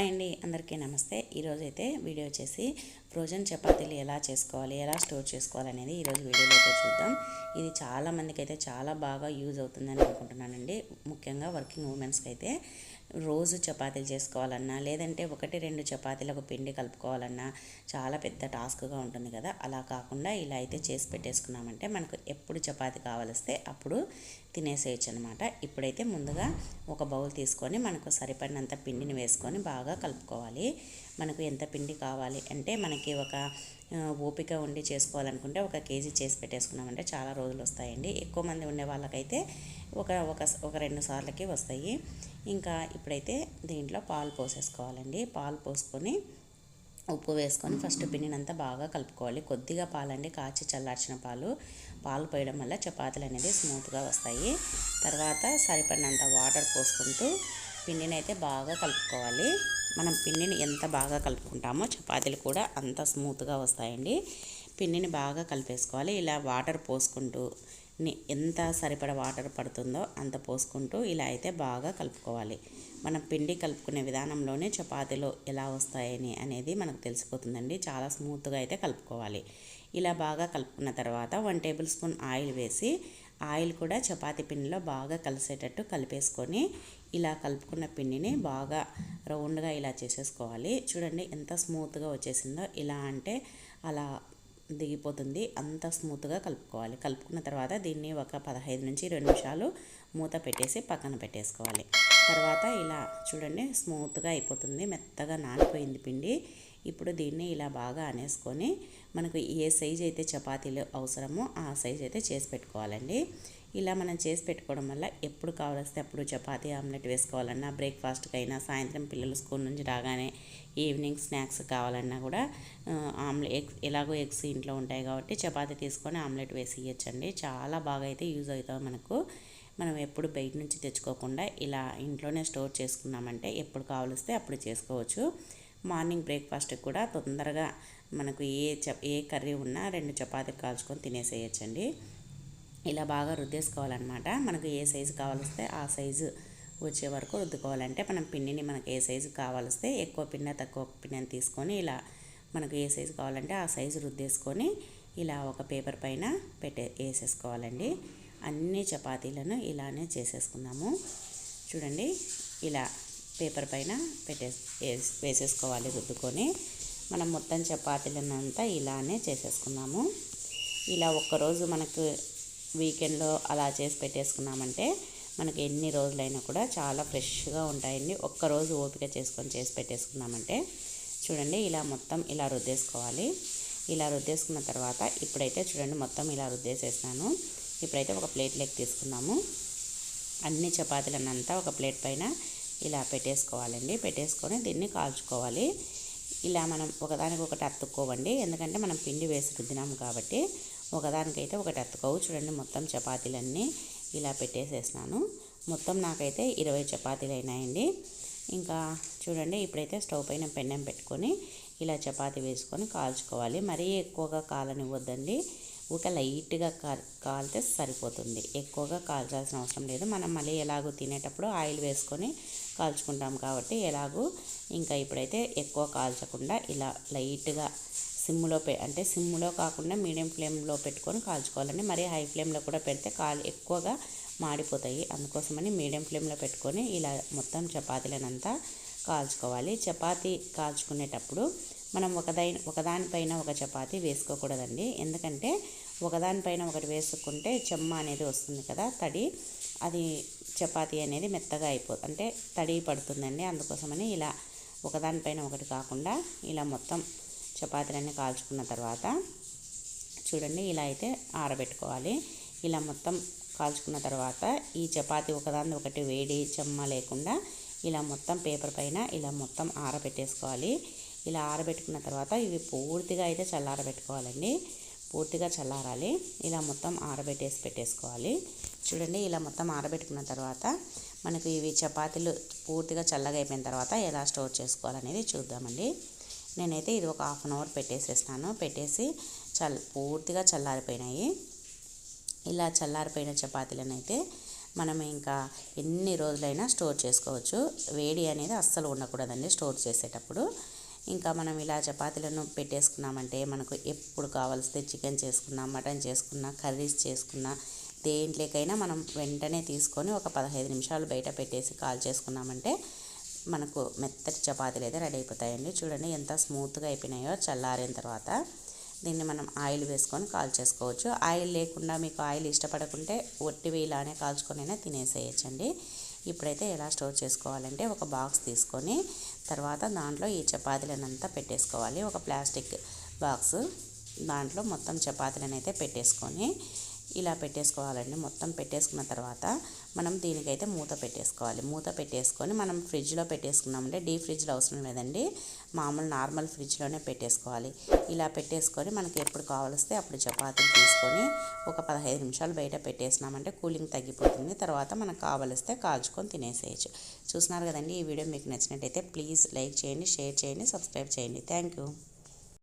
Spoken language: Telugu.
హాయ్ అండి అందరికీ నమస్తే. ఈరోజు అయితే వీడియో వచ్చేసి ఫ్రోజన్ చపాతీలు ఎలా చేసుకోవాలి ఎలా స్టోర్ చేసుకోవాలి అనేది ఈరోజు వీడియోలో అయితే చూద్దాం. ఇది చాలా మందికి అయితే చాలా బాగా యూజ్ అవుతుందని అనుకుంటున్నానండి. ముఖ్యంగా వర్కింగ్ ఉమెన్స్కి అయితే రోజు చపాతీలు చేసుకోవాలన్నా లేదంటే ఒకటి రెండు చపాతీలకు పిండి కలుపుకోవాలన్నా చాలా పెద్ద టాస్క్గా ఉంటుంది కదా. అలా కాకుండా ఇలా అయితే చేసి పెట్టేసుకున్నామంటే మనకు ఎప్పుడు చపాతీ కావలిస్తే అప్పుడు తినేసేయచ్చు అనమాట ఇప్పుడైతే ముందుగా ఒక బౌల్ తీసుకొని మనకు సరిపడినంత పిండిని వేసుకొని బాగా కలుపుకోవాలి. మనకు ఎంత పిండి కావాలి అంటే మనకి ఒక ఓపిక ఉండి చేసుకోవాలనుకుంటే ఒక కేజీ చేసి పెట్టేసుకున్నామంటే చాలా రోజులు వస్తాయండి ఎక్కువ మంది ఉండే వాళ్ళకైతే ఒక ఒక ఒక రెండు సార్లకి వస్తాయి. ఇంకా ఇప్పుడైతే దీంట్లో పాలు పోసేసుకోవాలండి. పాలు పోసుకొని ఉప్పు వేసుకొని ఫస్ట్ పిండినంతా బాగా కలుపుకోవాలి. కొద్దిగా పాలండి కాచి చల్లార్చిన పాలు. పాలు పోయడం వల్ల చపాతీలు అనేది స్మూత్గా వస్తాయి. తర్వాత సరిపడినంత వాటర్ పోసుకుంటూ పిండిని అయితే బాగా కలుపుకోవాలి. మనం పిండిని ఎంత బాగా కలుపుకుంటామో చపాతీలు కూడా అంత స్మూత్గా వస్తాయండి. పిండిని బాగా కలిపేసుకోవాలి. ఇలా వాటర్ పోసుకుంటూ ఎంత సరిపడ వాటర్ పడుతుందో అంత పోసుకుంటూ ఇలా అయితే బాగా కలుపుకోవాలి. మనం పిండి కలుపుకునే విధానంలోనే చపాతీలు ఎలా వస్తాయని అనేది మనకు తెలిసిపోతుందండి. చాలా స్మూత్గా అయితే కలుపుకోవాలి. ఇలా బాగా కలుపుకున్న తర్వాత వన్ టేబుల్ స్పూన్ ఆయిల్ వేసి ఆయిల్ కూడా చపాతీ పిండిలో బాగా కలిసేటట్టు కలిపేసుకొని ఇలా కలుపుకున్న పిండిని బాగా రౌండ్గా ఇలా చేసేసుకోవాలి. చూడండి ఎంత స్మూత్గా వచ్చేసిందో. ఇలా అంటే అలా దిగిపోతుంది. అంత స్మూత్గా కలుపుకోవాలి. కలుపుకున్న తర్వాత దీన్ని ఒక పదహైదు నుంచి రెండు నిమిషాలు మూత పెట్టేసి పక్కన పెట్టేసుకోవాలి. తర్వాత ఇలా చూడండి స్మూత్గా అయిపోతుంది. మెత్తగా నానిపోయింది పిండి. ఇప్పుడు దీన్ని ఇలా బాగా అనేసుకొని మనకు ఏ సైజు అయితే చపాతీలు అవసరమో ఆ సైజు అయితే చేసి పెట్టుకోవాలండి. ఇలా మనం చేసి పెట్టుకోవడం వల్ల ఎప్పుడు కావలిస్తే అప్పుడు చపాతీ ఆమ్లెట్ వేసుకోవాలన్నా బ్రేక్ఫాస్ట్కి అయినా సాయంత్రం పిల్లలు స్కూల్ నుంచి రాగానే ఈవినింగ్ స్నాక్స్ కావాలన్నా కూడా ఆమ్లెట్ ఎగ్స్ ఎలాగో ఎగ్స్ ఇంట్లో ఉంటాయి కాబట్టి చపాతీ తీసుకొని ఆమ్లెట్ వేసి ఇవ్వచ్చండి చాలా బాగా అయితే యూజ్ అవుతుంది మనకు. మనం ఎప్పుడు బయట నుంచి తెచ్చుకోకుండా ఇలా ఇంట్లోనే స్టోర్ చేసుకున్నామంటే ఎప్పుడు కావలిస్తే అప్పుడు చేసుకోవచ్చు. మార్నింగ్ బ్రేక్ఫాస్ట్కి కూడా తొందరగా మనకు ఏ చ ఏ కర్రీ ఉన్నా రెండు చపాతీలు కాల్చుకొని తినేసేయచ్చండి. ఇలా బాగా రుద్దేసుకోవాలన్నమాట. మనకు ఏ సైజు కావాలిస్తే ఆ సైజు వచ్చే వరకు రుద్దుకోవాలంటే మనం పిండిని మనకు ఏ సైజు కావాలిస్తే ఎక్కువ పిండి తక్కువ పిండిని తీసుకొని ఇలా మనకు ఏ సైజు కావాలంటే ఆ సైజు రుద్దేసుకొని ఇలా ఒక పేపర్ పైన పెట్టే వేసేసుకోవాలండి. అన్ని చపాతీలను ఇలానే చేసేసుకుందాము. చూడండి ఇలా పేపర్ పైన పెట్టే వేసేసుకోవాలి రుద్దుకొని. మనం మొత్తం చపాతీలనంతా ఇలానే చేసేసుకున్నాము. ఇలా ఒక్కరోజు మనకు వీకెండ్లో అలా చేసి పెట్టేసుకున్నామంటే మనకి ఎన్ని రోజులైనా కూడా చాలా ఫ్రెష్గా ఉంటాయండి. ఒక్కరోజు ఓపిక చేసుకొని చేసి పెట్టేసుకున్నామంటే చూడండి ఇలా మొత్తం ఇలా రుద్దేసుకోవాలి. ఇలా రుద్దేసుకున్న తర్వాత ఇప్పుడైతే చూడండి మొత్తం ఇలా రుద్దేసేసినాను. ఇప్పుడైతే ఒక ప్లేట్ లెక్క తీసుకున్నాము. అన్ని చపాతీలనంతా ఒక ప్లేట్ పైన ఇలా పెట్టేసుకోవాలండి. పెట్టేసుకొని దీన్ని కాల్చుకోవాలి. ఇలా మనం ఒకదానికి ఒకటి అతుక్కోవండి. ఎందుకంటే మనం పిండి వేసి రుద్దినాము కాబట్టి ఒకదానికైతే ఒకటి అత్తుకోవు చూడండి మొత్తం చపాతీలన్నీ ఇలా పెట్టేసేసినాను. మొత్తం నాకైతే ఇరవై చపాతీలు అయినాయండి. ఇంకా చూడండి ఇప్పుడైతే స్టవ్ పైన పెన్నం పెట్టుకొని ఇలా చపాతీ వేసుకొని కాల్చుకోవాలి. మరీ ఎక్కువగా కాలనివ్వద్దండి. ఒక లైట్గా కాలితే సరిపోతుంది. ఎక్కువగా కాల్చాల్సిన అవసరం లేదు. మనం మళ్ళీ ఎలాగో తినేటప్పుడు ఆయిల్ వేసుకొని కాల్చుకుంటాం కాబట్టి ఎలాగో ఇంకా ఇప్పుడైతే ఎక్కువ కాల్చకుండా ఇలా లైట్గా సిమ్లో పె అంటే సిమ్లో కాకుండా మీడియం ఫ్లేమ్లో పెట్టుకొని కాల్చుకోవాలండి. మరీ హై ఫ్లేమ్లో కూడా పెడితే కాలు ఎక్కువగా మాడిపోతాయి. అందుకోసమని మీడియం ఫ్లేమ్లో పెట్టుకొని ఇలా మొత్తం చపాతీలనంతా కాల్చుకోవాలి. చపాతీ కాల్చుకునేటప్పుడు మనం ఒకదై ఒకదానిపైన ఒక చపాతీ వేసుకోకూడదండి. ఎందుకంటే ఒకదానిపైన ఒకటి వేసుకుంటే చెమ్మ అనేది వస్తుంది కదా తడి అది చపాతీ అనేది మెత్తగా అయిపోతుంది అంటే తడి పడుతుందండి. అందుకోసమని ఇలా ఒకదానిపైన ఒకటి కాకుండా ఇలా మొత్తం చపాతీలన్నీ కాల్చుకున్న తర్వాత చూడండి ఇలా అయితే ఆరబెట్టుకోవాలి. ఇలా మొత్తం కాల్చుకున్న తర్వాత ఈ చపాతీ ఒకదాని ఒకటి వేడి చెమ్మ లేకుండా ఇలా మొత్తం పేపర్ పైన ఇలా మొత్తం ఆరబెట్టేసుకోవాలి. ఇలా ఆరబెట్టుకున్న తర్వాత ఇవి పూర్తిగా అయితే చల్లారబెట్టుకోవాలండి. పూర్తిగా చల్లారాలి. ఇలా మొత్తం ఆరబెట్టేసి పెట్టేసుకోవాలి. చూడండి ఇలా మొత్తం ఆరబెట్టుకున్న తర్వాత మనకు ఇవి చపాతీలు పూర్తిగా చల్లగా అయిపోయిన తర్వాత ఎలా స్టోర్ చేసుకోవాలనేది చూద్దామండి. నేనైతే ఇది ఒక హాఫ్ అన్ అవర్ పెట్టేసేసినాను పెట్టేసి చల్ పూర్తిగా చల్లారిపోయినాయి. ఇలా చల్లారిపోయిన చపాతీలను అయితే మనం ఇంకా ఎన్ని రోజులైనా స్టోర్ చేసుకోవచ్చు. వేడి అనేది అస్సలు ఉండకూడదండి స్టోర్ చేసేటప్పుడు. ఇంకా మనం ఇలా చపాతీలను పెట్టేసుకున్నామంటే మనకు ఎప్పుడు కావాల్సితే చికెన్ చేసుకున్నా మటన్ చేసుకున్నా కర్రీస్ చేసుకున్నా దేంట్లోకైనా మనం వెంటనే తీసుకొని ఒక పదహైదు నిమిషాలు బయట పెట్టేసి కాల్ చేసుకున్నామంటే మనకు మెత్తటి చపాతీలు అయితే రెడీ అయిపోతాయండి. చూడండి ఎంత స్మూత్గా అయిపోయినాయో చల్లారిన తర్వాత దీన్ని మనం ఆయిల్ వేసుకొని కాల్ చేసుకోవచ్చు. ఆయిల్ లేకుండా మీకు ఆయిల్ ఇష్టపడకుంటే ఒట్టివి ఇలానే కాల్చుకొనైనా తినేసేయచ్చండి. ఇప్పుడైతే ఎలా స్టోర్ చేసుకోవాలంటే ఒక బాక్స్ తీసుకొని తర్వాత దాంట్లో ఈ చపాతీలనంతా పెట్టేసుకోవాలి. ఒక ప్లాస్టిక్ బాక్స్ దాంట్లో మొత్తం చపాతీలను అయితే పెట్టేసుకొని ఇలా పెట్టేసుకోవాలండి. మొత్తం పెట్టేసుకున్న తర్వాత మనం దీనికైతే మూత పెట్టేసుకోవాలి. మూత పెట్టేసుకొని మనం ఫ్రిడ్జ్లో పెట్టేసుకున్నామంటే డీ ఫ్రిడ్జ్లో అవసరం లేదండి. మామూలు నార్మల్ ఫ్రిడ్జ్లోనే పెట్టేసుకోవాలి. ఇలా పెట్టేసుకొని మనకి ఎప్పుడు కావలిస్తే అప్పుడు చపాతీలు తీసుకొని ఒక పదహైదు నిమిషాలు బయట పెట్టేసినామంటే కూలింగ్ తగ్గిపోతుంది. తర్వాత మనకు కావలిస్తే కాల్చుకొని తినేసేయచ్చు. చూసినారు కదండి ఈ వీడియో మీకు నచ్చినట్టయితే ప్లీజ్ లైక్ చేయండి షేర్ చేయండి సబ్స్క్రైబ్ చేయండి. Thank you.